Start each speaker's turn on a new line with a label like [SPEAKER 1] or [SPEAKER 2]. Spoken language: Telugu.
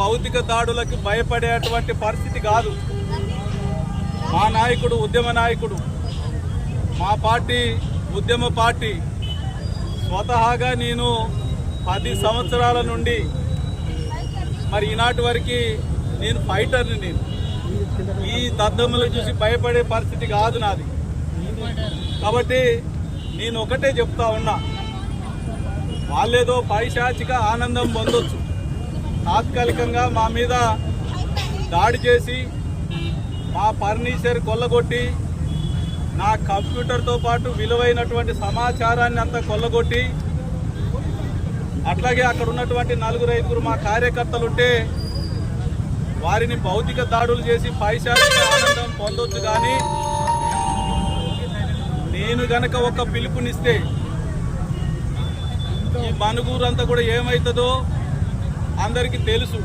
[SPEAKER 1] భౌతిక దాడులకు భయపడేటువంటి పరిస్థితి కాదు. మా నాయకుడు ఉద్యమ నాయకుడు మా పార్టీ ఉద్యమ పార్టీ. స్వతహాగా నేను పది సంవత్సరాల నుండి మరి ఈనాటి వరకు నేను ఫైటర్ని నేను. ఈ దద్దమ్మలు చూసి భయపడే పరిస్థితి కాదు నాది. కాబట్టి నేను ఒకటే చెప్తా ఉన్నా. వాళ్ళేదో పైశాచిక ఆనందం పొందొచ్చు. తాత్కాలికంగా మా మీద దాడి చేసి మా ఫర్నిచర్ కొల్లగొట్టి నా కంప్యూటర్తో పాటు విలువైనటువంటి సమాచారాన్ని అంతా కొల్లగొట్టి అట్లాగే అక్కడ ఉన్నటువంటి నలుగురు ఐదుగురు మా కార్యకర్తలు ఉంటే వారిని భౌతిక దాడులు చేసి పైశాచిక ఆనందం పొందొచ్చు కానీ నేను గనక ఒక పిలుపునిస్తే ఈ మనుగూరంతా కూడా ఏమవుతుందో అందరికీ తెలుసు.